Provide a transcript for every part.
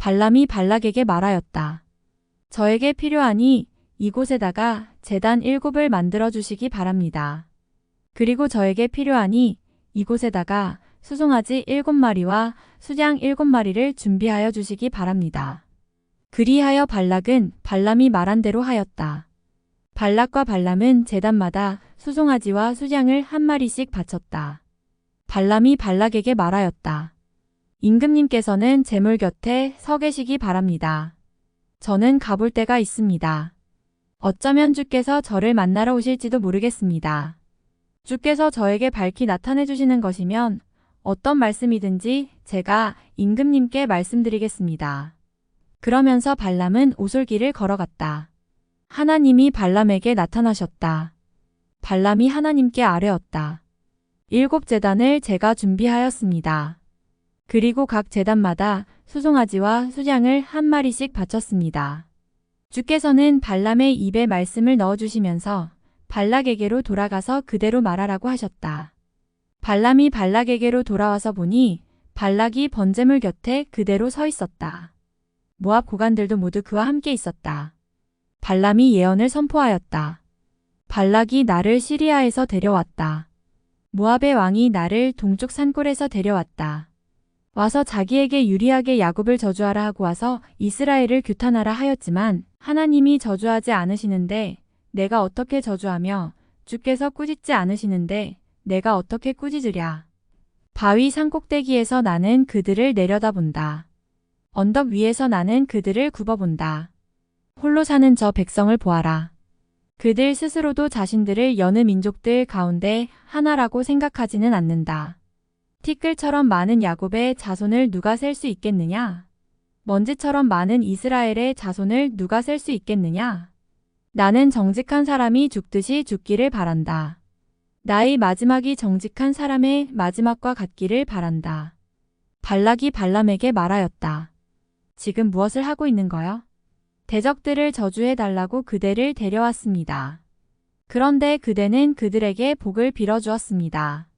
발람이 발락에게 말하였다. 저에게 필요하니 이곳에다가 재단 일곱을 만들어 주시기 바랍니다. 그리고 저에게 필요하니 이곳에다가 수송아지 일곱 마리와 수장 일곱 마리를 준비하여 주시기 바랍니다. 그리하여 발락은 발람이 말한 대로 하였다. 발락과 발람은 재단마다 수송아지와 수장을 한 마리씩 바쳤다. 발람이 발락에게 말하였다. 임금님께서는 재물 곁에 서 계시기 바랍니다. 저는 가볼 데가 있습니다. 어쩌면 주께서 저를 만나러 오실지도 모르겠습니다. 주께서 저에게 밝히 나타내 주시는 것이면 어떤 말씀이든지 제가 임금님께 말씀드리겠습니다. 그러면서 발람은 오솔길을 걸어갔다. 하나님이 발람에게 나타나셨다. 발람이 하나님께 아뢰었다. 일곱 재단을 제가 준비하였습니다. 그리고 각 재단마다 수송아지와 수장을 한 마리씩 바쳤습니다. 주께서는 발람의 입에 말씀을 넣어주시면서 발락에게로 돌아가서 그대로 말하라고 하셨다. 발람이 발락에게로 돌아와서 보니 발락이 번제물 곁에 그대로 서 있었다. 모압 고관들도 모두 그와 함께 있었다. 발람이 예언을 선포하였다. 발락이 나를 시리아에서 데려왔다. 모압의 왕이 나를 동쪽 산골에서 데려왔다. 와서 자기에게 유리하게 야곱을 저주하라 하고 와서 이스라엘을 규탄하라 하였지만 하나님이 저주하지 않으시는데 내가 어떻게 저주하며 주께서 꾸짖지 않으시는데 내가 어떻게 꾸짖으랴. 바위 산꼭대기에서 나는 그들을 내려다본다. 언덕 위에서 나는 그들을 굽어본다. 홀로 사는 저 백성을 보아라. 그들 스스로도 자신들을 여느 민족들 가운데 하나라고 생각하지는 않는다. 티끌처럼 많은 야곱의 자손을 누가 셀 수 있겠느냐? 먼지처럼 많은 이스라엘의 자손을 누가 셀 수 있겠느냐? 나는 정직한 사람이 죽듯이 죽기를 바란다. 나의 마지막이 정직한 사람의 마지막과 같기를 바란다. 발락이 발람에게 말하였다. 지금 무엇을 하고 있는 거요? 대적들을 저주해 달라고 그대를 데려왔습니다. 그런데 그대는 그들에게 복을 빌어주었습니다.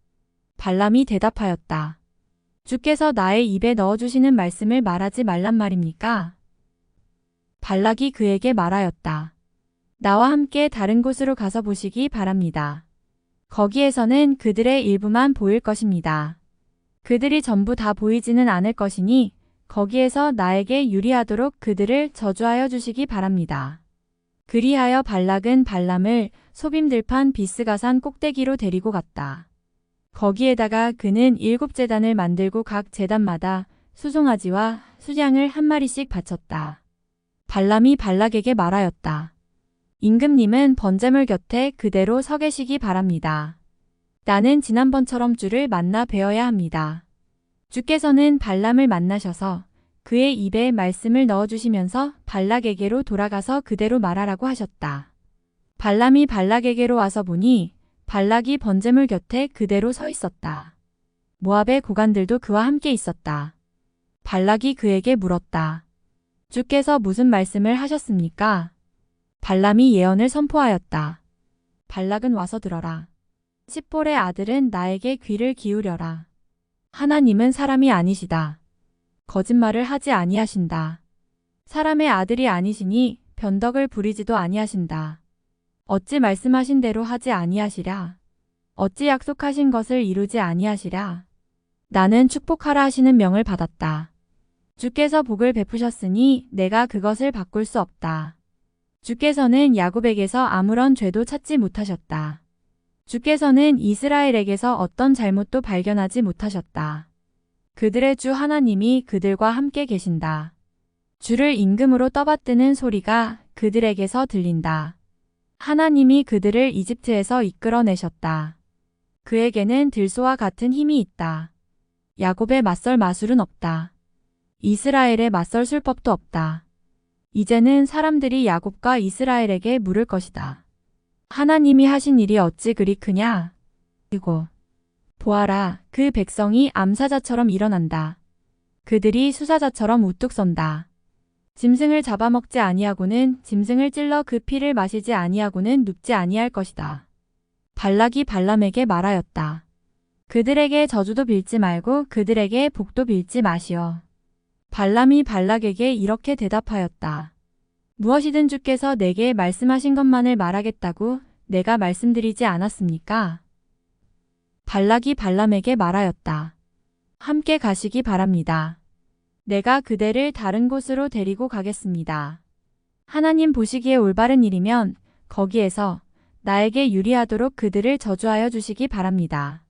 발람이 대답하였다. 주께서 나의 입에 넣어주시는 말씀을 말하지 말란 말입니까? 발락이 그에게 말하였다. 나와 함께 다른 곳으로 가서 보시기 바랍니다. 거기에서는 그들의 일부만 보일 것입니다. 그들이 전부 다 보이지는 않을 것이니 거기에서 나에게 유리하도록 그들을 저주하여 주시기 바랍니다. 그리하여 발락은 발람을 소빔들판 비스가산 꼭대기로 데리고 갔다. 거기에다가 그는 일곱 재단을 만들고 각 재단마다 수송아지와 수장을 한 마리씩 바쳤다. 발람이 발락에게 말하였다. 임금님은 번제물 곁에 그대로 서 계시기 바랍니다. 나는 지난번처럼 주를 만나 뵈어야 합니다. 주께서는 발람을 만나셔서 그의 입에 말씀을 넣어주시면서 발락에게로 돌아가서 그대로 말하라고 하셨다. 발람이 발락에게로 와서 보니 발락이 번제물 곁에 그대로 서 있었다. 모압의 고관들도 그와 함께 있었다. 발락이 그에게 물었다. 주께서 무슨 말씀을 하셨습니까? 발람이 예언을 선포하였다. 발락은 와서 들어라. 십볼의 아들은 나에게 귀를 기울여라. 하나님은 사람이 아니시다. 거짓말을 하지 아니하신다. 사람의 아들이 아니시니 변덕을 부리지도 아니하신다. 어찌 말씀하신 대로 하지 아니하시랴. 어찌 약속하신 것을 이루지 아니하시랴. 나는 축복하라 하시는 명을 받았다. 주께서 복을 베푸셨으니 내가 그것을 바꿀 수 없다. 주께서는 야곱에게서 아무런 죄도 찾지 못하셨다. 주께서는 이스라엘에게서 어떤 잘못도 발견하지 못하셨다. 그들의 주 하나님이 그들과 함께 계신다. 주를 임금으로 떠받드는 소리가 그들에게서 들린다. 하나님이 그들을 이집트에서 이끌어내셨다. 그에게는 들소와 같은 힘이 있다. 야곱의 맞설 마술은 없다. 이스라엘의 맞설 술법도 없다. 이제는 사람들이 야곱과 이스라엘에게 물을 것이다. 하나님이 하신 일이 어찌 그리 크냐? 그리고 보아라, 그 백성이 암사자처럼 일어난다. 그들이 수사자처럼 우뚝 선다. 짐승을 잡아먹지 아니하고는 짐승을 찔러 그 피를 마시지 아니하고는 눕지 아니할 것이다. 발락이 발람에게 말하였다. 그들에게 저주도 빌지 말고 그들에게 복도 빌지 마시오. 발람이 발락에게 이렇게 대답하였다. 무엇이든 주께서 내게 말씀하신 것만을 말하겠다고 내가 말씀드리지 않았습니까? 발락이 발람에게 말하였다. 함께 가시기 바랍니다. 내가 그대를 다른 곳으로 데리고 가겠습니다. 하나님 보시기에 올바른 일이면 거기에서 나에게 유리하도록 그들을 저주하여 주시기 바랍니다.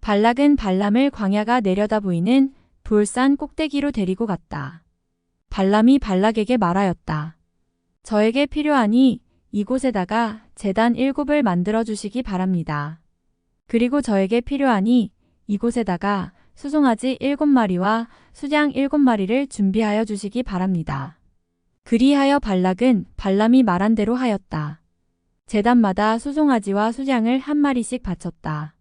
발락은 발람을 광야가 내려다 보이는 돌산 꼭대기로 데리고 갔다. 발람이 발락에게 말하였다. 저에게 필요하니 이곳에다가 재단 일곱을 만들어 주시기 바랍니다. 그리고 저에게 필요하니 이곳에다가 수송아지 일곱 마리와 수장 일곱 마리를 준비하여 주시기 바랍니다. 그리하여 발락은 발람이 말한 대로 하였다. 재단마다 수송아지와 수장을 한 마리씩 바쳤다.